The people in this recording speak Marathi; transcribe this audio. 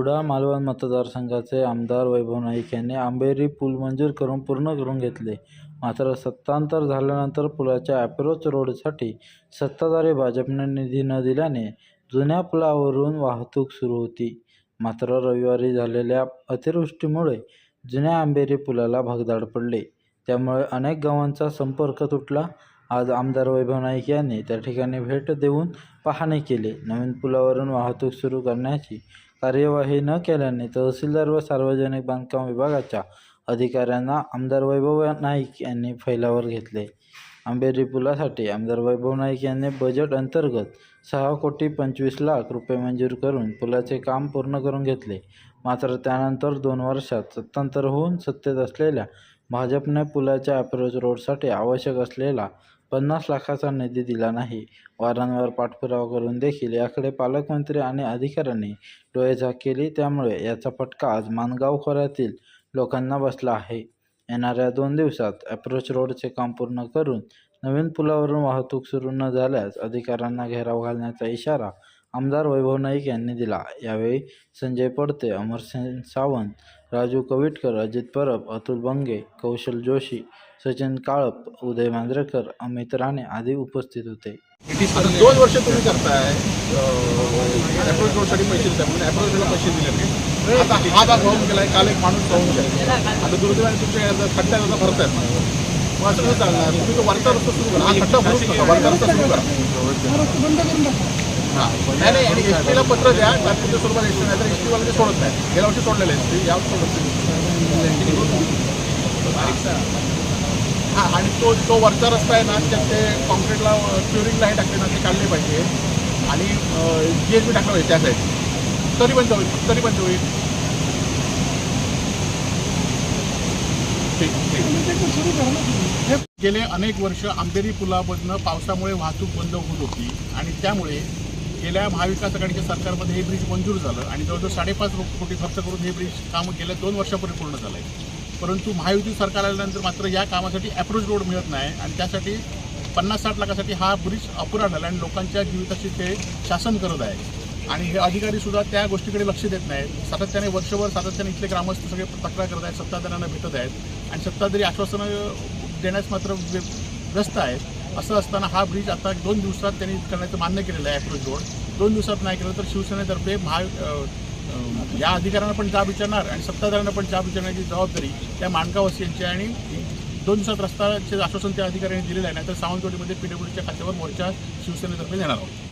कुडाळ मालवण मतदारसंघाचे आमदार वैभव नाईक यांनी आंबेरी पूल मंजूर करून पूर्ण करून घेतले. मात्र सत्तांतर झाल्यानंतर पुलाच्या अप्रोच रोडसाठी सत्ताधारी भाजपने निधी न दिल्याने जुन्या पुलावरून वाहतूक सुरू होती. मात्र रविवारी झालेल्या अतिवृष्टीमुळे जुन्या आंबेरी पुलाला भगदाड पडले. त्यामुळे अनेक गावांचा संपर्क तुटला. आज आमदार वैभव नाईक यांनी त्या ठिकाणी भेट देऊन पाहणी केली. नवीन पुलावरून वाहतूक सुरू करण्याची कार्यवाही न केल्याने तहसीलदार व सार्वजनिक बांधकाम विभागाच्या अधिकाऱ्यांना आमदार वैभव नाईक यांनी फैलावर घेतले. आंबेरी पुलासाठी आमदार वैभव नाईक यांनी बजेट अंतर्गत सहा कोटी पंचवीस लाख रुपये मंजूर करून पुलाचे काम पूर्ण करून घेतले. मात्र त्यानंतर दोन वर्षात सत्तांतर होऊन सत्तेत असलेल्या भाजपने पुलाच्या अप्रोच रोडसाठी आवश्यक असलेला पन्नास लाखाचा निधी दिला नाही. वारंवार पाठपुरावा करून देखील याकडे पालकमंत्री आणि अधिकाऱ्यांनी डोळेझाक केली त्यामुळे याचा फटका आज माणगाव खोऱ्यातील लोकांना बसला आहे. येणाऱ्या दोन दिवसात अप्रोच रोडचे काम पूर्ण करून नवीन पुलावरून वाहतूक सुरू न झाल्यास अधिकाऱ्यांना घेराव घालण्याचा इशारा आमदार वैभव नाईक यांनी दिला. यावेळी संजय पडते अमरसिंग सावंत राजू कविटकर अजित परब अतुल बंगे कौशल जोशी सचिन काळप उदय मांजरेकर अमित राणे आदी उपस्थित होते. आता दोन वर्ष तुम्ही करताय. अप्रोच रोडसाठी पैसे देताय म्हणून अप्रोच रोडला पैसे दिले नाही. आता हा भाग वाहून काल एक माणूस वाहून गेला आता दुर्दैवाने तुमच्या मग असं कसं चालणार. तुम्ही तो वरचा रस्ता सुरू करा. हा खड्डा भरून नका वरचा रस्ता सुरू करा. हा. नाही नाही आणि एस टीला पत्र द्या. तात्पुरत्या स्वरूपात एस टी नाही तर एस टीवाला ते सोडत नाही. गेल्या वर्षी सोडलेलं आहे ते यावर्षी सोडत हा आणि तो तो वरचा रस्ता आहे ना त्यात ते कॉन्क्रीटला क्युरिंगला हे टाकले ना ते काढले पाहिजे. आणि जी एस बी टाकलं पाहिजे त्या साईड तरी पण होईल तरी पण होईल ठीक ठीक. गेले अनेक वर्ष आंबेरी पुलामधनं पावसामुळे वाहतूक बंद होत होती. आणि त्यामुळे गेल्या महाविकास आघाडीच्या सरकारमध्ये हे ब्रिज मंजूर झालं आणि जवळजवळ साडेपाच कोटी खर्च करून हे ब्रिज काम गेल्या दोन वर्षापूर्वी पूर्ण झालं आहे परंतु महायुती सरकार आल्यानंतर मात्र या कामासाठी अप्रोच रोड मिळत नाही आणि त्यासाठी पन्नास साठ लाखासाठी हा ब्रिज अपुरा झाला आणि लोकांच्या जीविताशी ते शासन करत आहे. आणि हे अधिकारीसुद्धा त्या गोष्टीकडे लक्ष देत नाहीत. सातत्याने वर्षभर सातत्याने इथले ग्रामस्थ सगळे तक्रार करत आहेत सत्ताधाऱ्यांना भेटत आहेत आणि सत्ताधारी आश्वासनं देण्यास मात्र व्य- व्यस्त आहेत. असं असताना हा ब्रिज आता दोन दिवसात त्यांनी करण्याचं मान्य केलेलं आहे अप्रोच रोड. दोन दिवसात नाही केलं तर शिवसेनेतर्फे महा या अधिकाऱ्यांना पण जाब विचारणार आणि सत्ताधाऱ्यांना पण जाब विचारण्याची जबाबदारी त्या माणगावसियांची आणि दोन दिवसात रस्त्याचे आश्वासन त्या अधिकाऱ्यांनी दिलेलं आहे. नाहीतर सावंतवाडीमध्ये पीडब्ल्यूडीच्या खात्यावर मोर्चा शिवसेनेतर्फे देणार आहोत.